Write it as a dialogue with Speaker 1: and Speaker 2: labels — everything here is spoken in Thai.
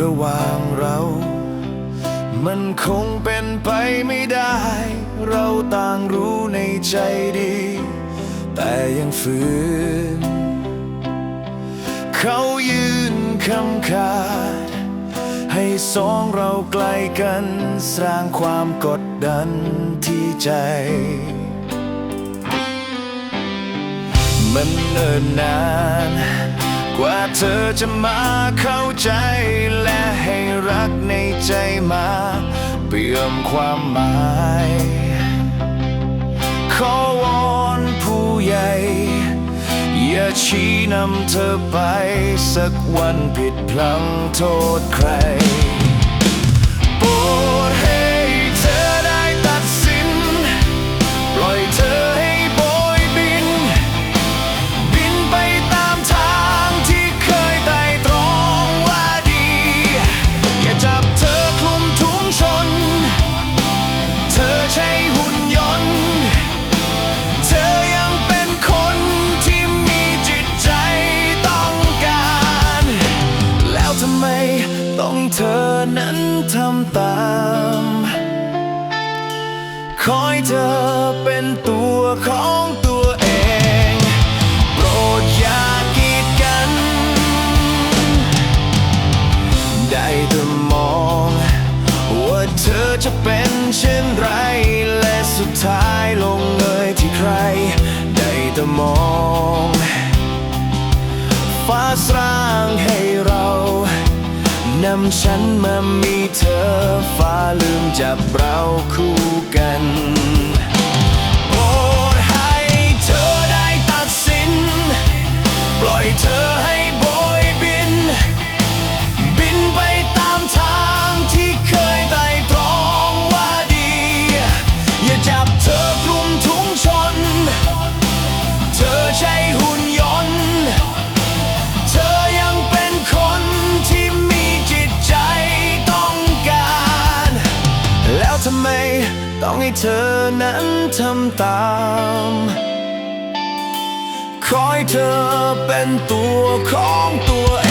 Speaker 1: ระหว่างเรา มันคงเป็นไปไม่ได้ เราต่างรู้ในใจดี แต่ยังฝืน เขายืนคำขาด ให้สองเราใกล้กัน สร้างความกดดันที่ใจมันเนิ่นนาน กว่าเธอจะมาเข้าใจ และให้รักในใจมา เปี่ยมความหมาย ขอวอนผู้ใหญ่ อย่าชี้นำเธอไป สักวันผิดพลังโทษใคร ช่หุ่นยนต์ เธอยังเป็นคนที่มีจิตใจต้องการ แล้วทำไมต้องเธอนั้นทำตาม คอยเธอเป็นตัวของตัวเอง โปรดอย่ากีดกัน ได้แต่มอง ว่าเธอจะเป็นเช่น ฟ้าสร้างให้เรานำฉันมามีเธอฟ้าลืมจับเราคู่กัน ทำไม ต้องให้เธอนั้นทำตามคอยเธอเป็นตัวของตัวเอง